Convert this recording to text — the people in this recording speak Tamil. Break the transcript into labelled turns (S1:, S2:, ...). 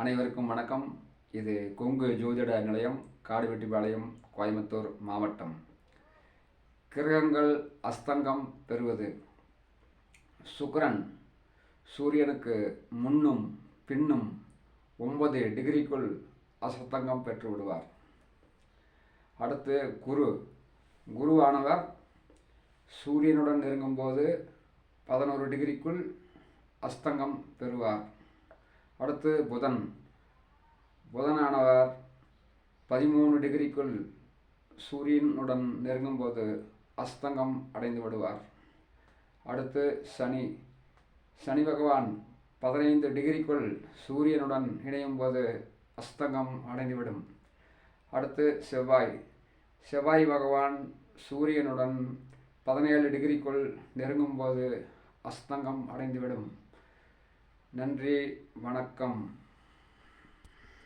S1: அனைவருக்கும் வணக்கம். இது கொங்கு ஜோதிட நிலையம் காடுவெட்டிப்பாளையம் கோயம்புத்தூர் மாவட்டம். கிரகங்கள் அஸ்தங்கம் பெறுவது. சுக்கரன் சூரியனுக்கு முன்னும் பின்னும் ஒன்பது டிகிரிக்குள் அஸ்தங்கம் பெற்று விடுவார். அடுத்து குரு. குருவானவர் சூரியனுடன் நெருங்கும்போது பதினோரு டிகிரிக்குள் அஸ்தங்கம் பெறுவார். அடுத்து புதன். புதனானவர் பதிமூணு டிகிரிக்குள் சூரியனுடன் நெருங்கும்போது அஸ்தங்கம் அடைந்து விடுவார். அடுத்து சனி. சனி பகவான் பதினைந்து டிகிரிக்குள் சூரியனுடன் இணையும் போது அஸ்தங்கம் அடைந்துவிடும். அடுத்து செவ்வாய். செவ்வாய் பகவான் சூரியனுடன் பதினேழு டிகிரிக்குள் நெருங்கும்போது அஸ்தங்கம் அடைந்துவிடும். நன்றி வணக்கம்.